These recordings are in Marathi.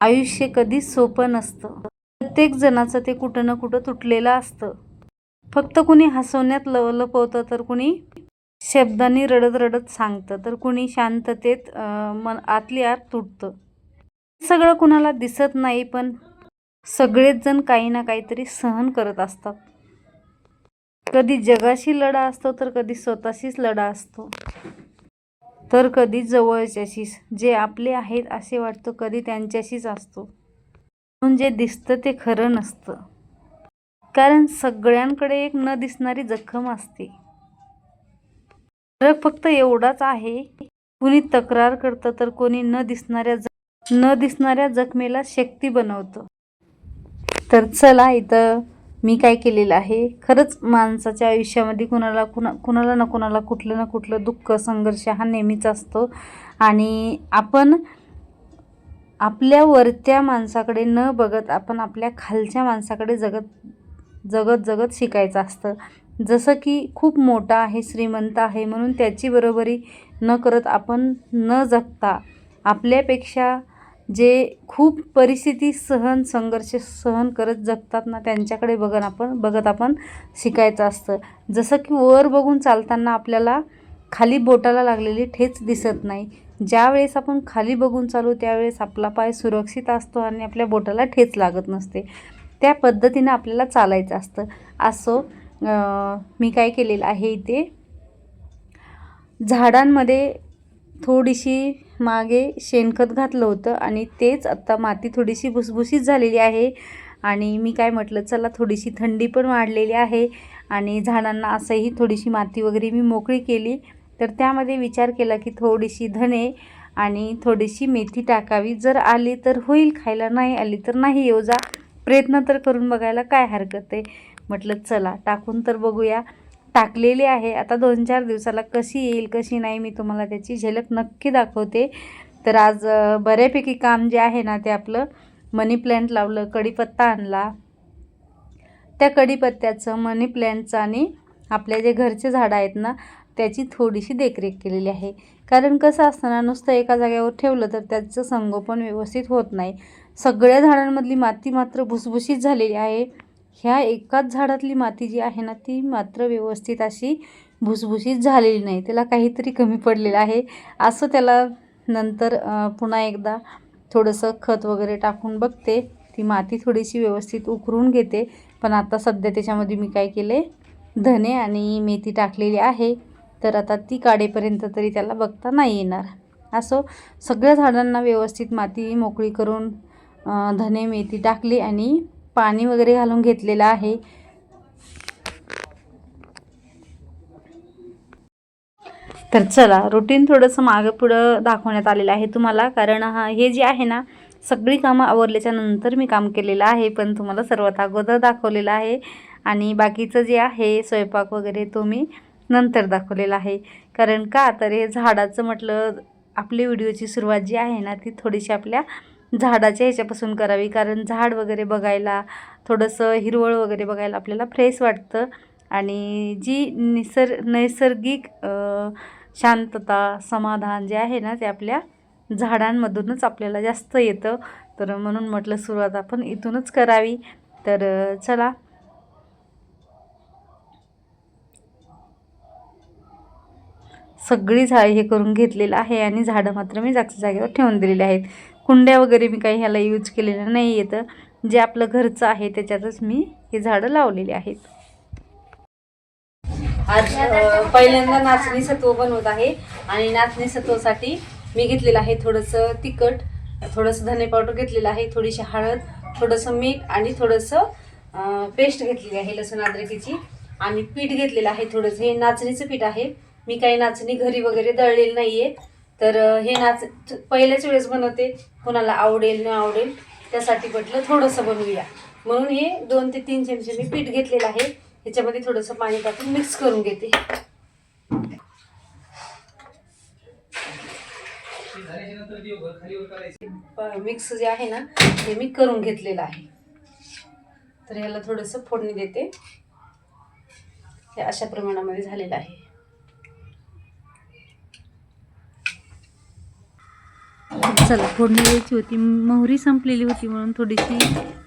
आयुष्य कधीच सोपं नसतं. प्रत्येक जणाचं ते कुठं ना कुठं तुटलेलं असतं. फक्त कुणी हसवण्यात लवलपवतं तर कुणी शब्दांनी रडत रडत सांगतं तर कुणी शांततेत मन आतली आत तुटतं. सगळं कुणाला दिसत नाही पण सगळेच जण काही ना काहीतरी सहन करत असतात. कधी जगाशी लढा असतो तर कधी स्वतःशीच लढा असतो. तर कधी जवळच्याशीच जे आपले आहेत असे वाटतं कधी त्यांच्याशीच असतो. म्हणून जे दिसतं ते खरं नसतं. कारण सगळ्यांकडे एक न दिसणारी जखम असते. फरक फक्त एवढाच आहे कुणी तक्रार करतं तर कोणी न दिसणाऱ्या न दिसणाऱ्या जखमेला शक्ती बनवतं. तर चला इथं मी काय केलेलं आहे? खरंच माणसाच्या आयुष्यामध्ये कुणाला कुणा कुणाला ना कुणाला कुठलं ना कुठलं दुःख संघर्ष हा नेहमीच असतो. आणि आपण आपल्या वरत्या माणसाकडे न बघत आपण आपल्या खालच्या माणसाकडे जगत जगत जगत शिकायचं असतं. जसं की खूप मोठा आहे श्रीमंत आहे म्हणून त्याची बरोबरी न करत आपण न जगता आपल्यापेक्षा जे खूप परिस्थिती सहन संघर्ष सहन करत जगतात ना त्यांच्याकडे बघन आपण बघत आपण शिकायचं असतं. जसं की वर बघून चालताना आपल्याला खाली बोटाला लागलेली ठेच दिसत नाही. ज्यावेळेस आपण खाली बघून चालू त्यावेळेस आपला पाय सुरक्षित असतो आणि आपल्या बोटाला ठेच लागत नसते. त्या पद्धतीनं आपल्याला चालायचं असतं. असो मी काय केलेलं आहे इथे? झाडांमध्ये थोडीशी मागे शेणखत घातलं होतं आणि तेच आत्ता माती थोडीशी भुसभुशीत झालेली आहे. आणि मी काय म्हटलं चला थोडीशी थंडी पण वाढलेली आहे आणि झाडांना असंही थोडीशी माती वगैरे मी मोकळी केली. तर त्यामध्ये विचार केला की थोडीशी धने आणि थोडीशी मेथी टाकावी. जर आली तर होईल खायला नाही आली तर नाही. येऊ जा प्रयत्न तर करून बघायला काय हरकत आहे. म्हटलं चला टाकून तर बघूया. टाकलेली आहे. आता दोन चार दिवसाला कशी येईल कशी नाही मी तुम्हाला त्याची झलक नक्की दाखवते. तर आज बऱ्यापैकी काम जे आहे ना ते आपलं मनी प्लॅन्ट लावलं कढीपत्ता आणला. त्या कढीपत्त्याचं मनी प्लॅन्टचं आणि आपल्या जे घरचे झाडं आहेत ना त्याची थोडीशी देखरेख केलेली आहे. कारण कसं असताना नुसतं एका जागेवर ठेवलं तर त्याचं संगोपन व्यवस्थित होत नाही. सगळ्या झाडांमधली माती मात्र भुसभुशीत झालेली आहे. ह्या एकाच झाडातली माती जी आहे ना ती मात्र व्यवस्थित अशी भुसभुशीत झालेली नाही. त्याला काहीतरी कमी पडलेलं आहे. असं त्याला नंतर पुन्हा एकदा थोडंसं खत वगैरे टाकून बघते. ती माती थोडीशी व्यवस्थित उकरून घेते. पण आता सध्या त्याच्यामध्ये मी काय केले? धने आणि मेथी टाकलेली आहे. तर आता ती काढेपर्यंत तरी त्याला बघता नाही येणार. असं सगळ्या झाडांना व्यवस्थित माती मोकळी करून धने मेथी टाकली आणि पाणी वगैरे घालून घेतलेलं आहे. तर चला रुटीन थोडंसं मागं पुढं दाखवण्यात आलेलं आहे तुम्हाला. कारण हा हे जे आहे ना सगळी कामं आवरल्याच्या नंतर मी काम केलेलं आहे पण तुम्हाला सर्वात अगोदर दाखवलेलं आहे. आणि बाकीचं जे आहे स्वयंपाक वगैरे तो मी नंतर दाखवलेला आहे. कारण का तर हे झाडाचं म्हटलं आपली व्हिडिओची सुरुवात जी आहे ना ती थोडीशी आपल्या झाडाच्या ह्याच्यापासून करावी. कारण झाड वगैरे बघायला थोडंसं हिरवळ वगैरे बघायला आपल्याला फ्रेश वाटतं. आणि जी निसर् नैसर्गिक शांतता समाधान जे आहे ना ते आपल्या झाडांमधूनच आपल्याला जास्त येतं. तर म्हणून म्हटलं सुरुवात आपण इथूनच करावी. तर चला. सगळी झाड हे करून घेतलेलं आहे आणि झाडं मात्र मी जागच्या जागेवर ठेवून दिलेली आहेत. कुंड्या वगैरे मी काही ह्याला यूज केलेलं नाही येतं जे आपलं घरचं आहे त्याच्यातच मी हे झाडं लावलेली आहेत. आज पहिल्यांदा नाचणी सत्व बनवत आहे आणि नाचणी सत्वसाठी मी घेतलेलं आहे थोडंसं तिखट थोडंसं धने पावडर घेतलेलं आहे थोडीशी हळद थोडंसं मीठ आणि थोडंसं पेस्ट घेतलेली आहे लसूण अद्रकीची. आणि पीठ घेतलेलं आहे थोडंसं. हे नाचणीचं पीठ आहे. मी काही नाचणी घरी वगैरे दळलेली नाही आहे तर हे नाच पहिल्याच वेळेस बनवते. कोणाला आवडेल न आवडेल त्यासाठी म्हटलं थोडंसं बनवूया. म्हणून हे दोन ते तीन चमचे मी पीठ घेतलेलं आहे. ह्याच्यामध्ये थोडंसं पाणी टाकून मिक्स करून घेते. मिक्स जे आहे ना ते मी करून घेतलेलं आहे. तर ह्याला थोडंसं फोडणी देते. हे अशा प्रमाणामध्ये झालेलं आहे. चला फोडणी द्यायची होती. मोहरी संपलेली होती म्हणून थोडीशी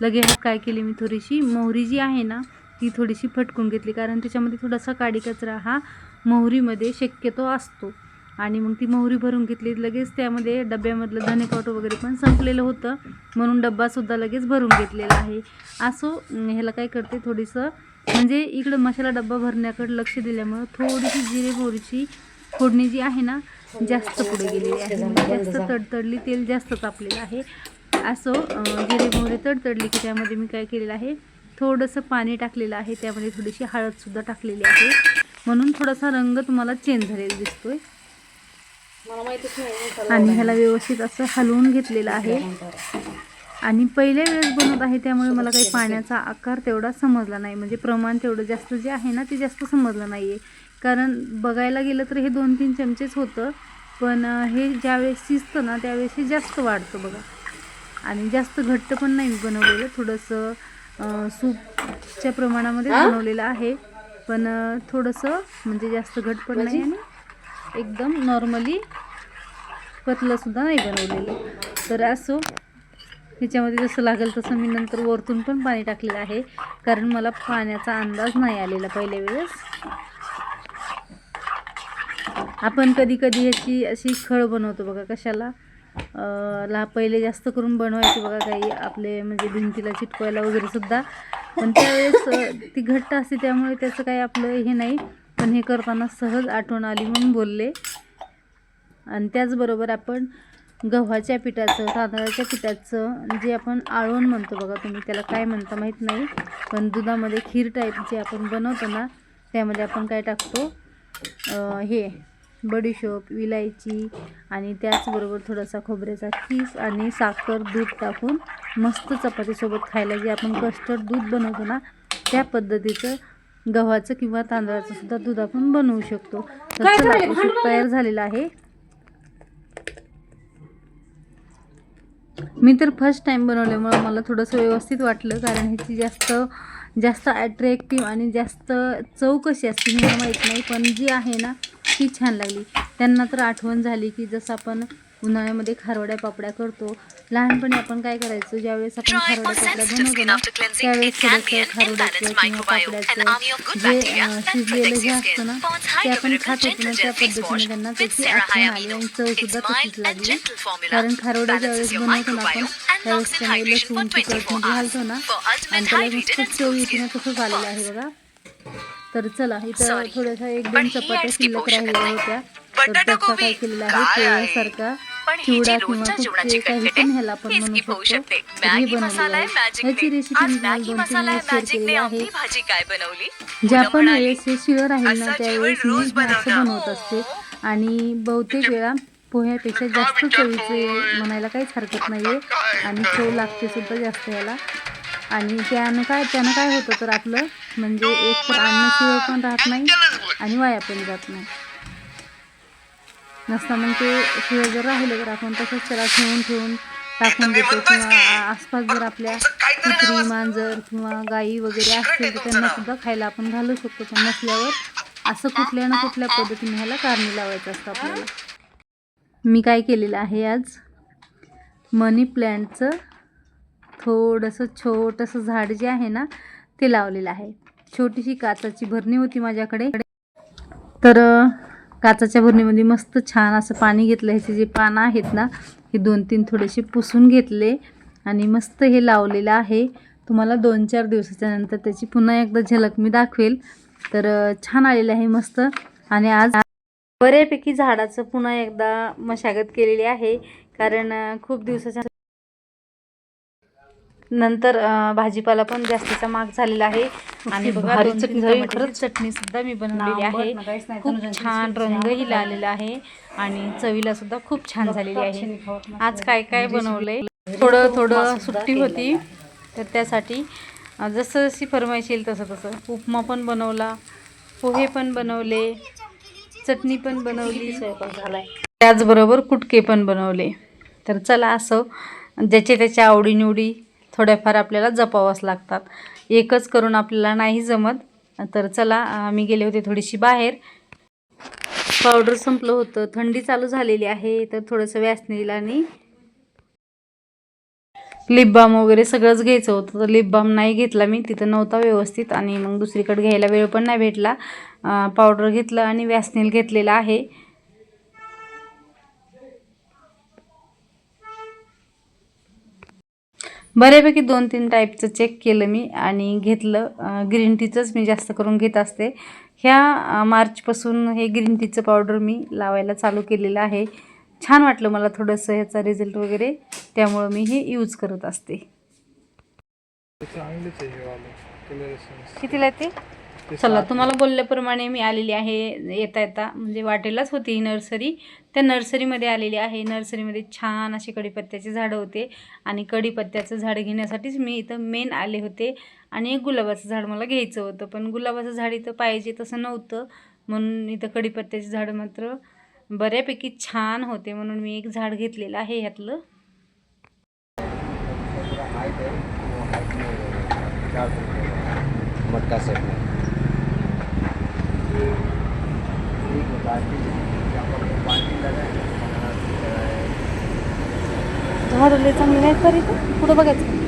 लगे हात काय केली मी थोडीशी. मोहरी जी आहे ना ती थोडीशी फटकून घेतली. कारण त्याच्यामध्ये थोडासा काडी कचरा हा मोहरीमध्ये शक्यतो असतो. आणि मग ती मोहरी भरून घेतली. लगेच त्यामध्ये डब्यामधलं धने वगैरे पण संपलेलं होतं. म्हणून डब्बासुद्धा लगेच भरून घेतलेला आहे. असो ह्याला काय करते थोडीसं म्हणजे इकडं मसाला डब्बा भरण्याकडे लक्ष दिल्यामुळं थोडीशी जिरे मोहरीची फोडणी जी आहे ना जास्त पुढे गेलेली आहे. म्हणजे जास्त तडतडली तेल जास्त तापलेलं आहे. असो जिरे मोहरी तडतडली की त्यामध्ये मी काय केलेलं आहे थोडंसं पाणी टाकलेलं आहे. त्यामध्ये थोडीशी हळदसुद्धा टाकलेली आहे. म्हणून थोडासा रंग तुम्हाला चेंज झालेला दिसतोय. आणि ह्याला व्यवस्थित असं हलवून घेतलेलं आहे. आणि पहिल्या वेळेस बनवत आहे त्यामुळे मला काही पाण्याचा आकार तेवढा समजला नाही. म्हणजे प्रमाण तेवढं जास्त जे आहे ना ते जास्त समजलं नाही आहे कारण बघायला गेलं तर हे दोन तीन चमचेच होतं. पण हे ज्यावेळेस शिजतं ना त्यावेळेस हे जास्त वाढतं बघा. आणि जास्त घट्ट पण नाही बनवलेलं. थोडंसं सूपच्या प्रमाणामध्ये बनवलेलं आहे. पण थोडंसं म्हणजे जास्त घट पण नाही आणि एकदम नॉर्मली पतलंसुद्धा नाही बनवलेलं. तर असो ह्याच्यामध्ये जसं लागेल तसं मी नंतर वरतून पण पाणी टाकलेलं आहे. कारण मला पाण्याचा अंदाज नाही आलेला पहिल्या वेळेस. आपण कधी कधी याची अशी खळ बनवतो बघा कशाला? ला पहिले जास्त करून बनवायचे बघा काही आपले म्हणजे भिंतीला चिटकवायला वगैरे सुद्धा. पण त्यावेळेस ती घट्ट असते त्यामुळे त्याचं काही आपलं हे नाही. पण हे करताना सहज आठवण आली म्हणून बोलले. आणि त्याचबरोबर आपण गव्हाच्या पिठाचं तांदळाच्या पिठाचं जे आपण आळवण म्हणतो बघा तुम्ही त्याला काय म्हणता माहीत नाही. पण दुधामध्ये खीर टाईप जे आपण बनवतो ना त्यामध्ये आपण काय टाकतो? हे बडीशोप विलायची आणि त्याचबरोबर थोडासा खोबऱ्याचा खीस आणि साखर दूध टाकून मस्त चपातीसोबत खायला जे आपण कस्टर्ड दूध बनवतो ना त्या पद्धतीचं गव्हाचं किंवा तांदळाचं सुद्धा दूध आपण बनवू शकतो. तर काय चला तयार झालेलं आहे. मी तर फर्स्ट टाईम बनवल्यामुळं मला थोडंसं व्यवस्थित वाटलं कारण ह्याची जास्त जास्त ॲट्रॅक्टिव्ह आणि जास्त चव कशी असते मला माहीत नाही. पण जी आहे ना ती छान लागली. त्यांना तर आठवण झाली की जसं आपण उन्हाळ्यामध्ये खारवड्या पापड्या करतो लहानपणी आपण काय करायचो ज्यावेळेस आपण खारवड्या पापड्या बनवतो ना. त्यावेळेस थोडंसं खारवड्याचं किंवा पापड्याचं जे शिजलेलं जे असतं. ना ते आपण खात होतो ना त्या पद्धतीने त्यांना त्याची आठवण आली. आणि चव सुद्धा तशीच लागली कारण balances ज्यावेळेस बनवतो ना आपण त्यावेळेस त्यामध्ये लसूण तिखट 24 मध्ये hours घालतो ना आणि त्याला and चव येते ना skin. तसं झालेलं आहे बघा तर चला इथं थोड्याशा एक दोन चपात्या शिल्लक राहिलेल्या. होत्या तर त्याचा काय केलेला आहे? पोह्यासारखा पण ही जी रोजच्या जेवणाची आहे, शकतो. मॅगी मसाला आहे आज मॅगी मसाला आहे आमटी भाजी काय बनवली? ज्या पण वेळेस शिळं राहील ना त्यावेळेस मी बनवता. असते. आणि बहुतेक वेळा पोह्यापेक्षा जास्त चवीचे म्हणायला काहीच हरकत नाही आहे आणि चव लागते सुद्धा जास्त याला आणि त्यानं काय त्यानं काय होतं तर आपलं म्हणजे एक तर अन्न शिळं पण राहत नाही आणि वाया पण जात नाही. नसता मग ते शिळं जर राहिलं तर आपण तसंच त्याला ठेवून ठेवून टाकून देतो किंवा आसपास जर आपल्या कुत्री मांजर किंवा गाई वगैरे असतील तर त्यांना सुद्धा खायला आपण घालू शकतो. पण नसल्यावर असं कुठल्या ना कुठल्या पद्धतीने ह्याला कारणी लावायचं असतं आपल्याला. मी काय केलेलं आहे आज? मनी प्लॅन्टचं थोडंसं छोटंसं झाड जे आहे ना ते लावलेलं आहे. छोटीशी काचाची भरणी होती माझ्याकडे. तर काचाच्या भरणीमध्ये मस्त छान असं पाणी घेतलं. ह्याचे जे पानं आहेत ना हे दोन तीन थोडेसे पुसून घेतले आणि मस्त हे लावलेलं आहे. तुम्हाला दोन चार दिवसाच्या नंतर त्याची पुन्हा एकदा झलक मी दाखवेल. तर छान आलेलं आहे मस्त. आणि आज बऱ्यापैकी झाडाचं पुन्हा एकदा मशागत केलेली आहे. कारण खूप दिवसाच्या नंतर भाजीपाला पण जास्तीचा महाग झालेला आहे. आणि बघा खरंच. चटणी सुद्धा मी बनवलेली आहे. खूप छान रंगही लावलेला आहे आणि चवीला सुद्धा खूप छान झालेली आहे. आज काय काय रेसिपी- बनवलंय? थोडं थोडं सुट्टी होती. तर त्यासाठी जसं जशी फरमाईश येईल तसं तसं उपमा पण बनवला पोहे पण बनवले चटणी पण बनवली. स्वयंपाक त्याचबरोबर कुटके पण बनवले. तर चला असं ज्याच्या त्याच्या आवडीनिवडी थोड्याफार आपल्याला जपावंच लागतात. एकच करून आपल्याला नाही जमत. तर चला आम्ही गेले होते थोडीशी बाहेर. पावडर संपलं होतं. थंडी चालू झालेली आहे. तर थोडंसं व्यासनीला आणि लिप बाम वगैरे सगळंच घ्यायचं होतं. तर लिप बाम नाही घेतला मी. तिथं नव्हता व्यवस्थित आणि मग दुसरीकडे घ्यायला वेळ पण नाही भेटला. पावडर घेतलं आणि व्यासनील घेतलेलं आहे. बऱ्यापैकी दोन तीन टाईपचं चेक केलं मी आणि घेतलं. ग्रीन टीचंच मी जास्त करून घेत असते. ह्या मार्चपासून हे ग्रीन टीचं पावडर मी लावायला चालू केलेलं आहे. छान वाटलं मला थोडंसं ह्याचा रिझल्ट वगैरे. त्यामुळं मी हे यूज करत असते. कितीला ते? चला तुम्हाला बोलल्याप्रमाणे मी आलेली आहे येता येता. म्हणजे वाटेलाच होती ही नर्सरी. त्या नर्सरीमध्ये आलेली आहे. नर्सरीमध्ये छान अशी कडीपत्त्याची झाडं होते. आणि कडीपत्त्याचं झाड घेण्यासाठीच मी इथं मेन आले होते. आणि एक गुलाबाचं झाड मला घ्यायचं होतं. पण गुलाबाचं झाड इथं पाहिजे तसं नव्हतं. म्हणून इथं कडीपत्त्याची झाडं मात्र बऱ्यापैकी छान होते. म्हणून मी एक झाड घेतलेलं आहे ह्यातलं. मटका सेट झाडं लय चांगली नाही तर इथं कुठं बघायचं.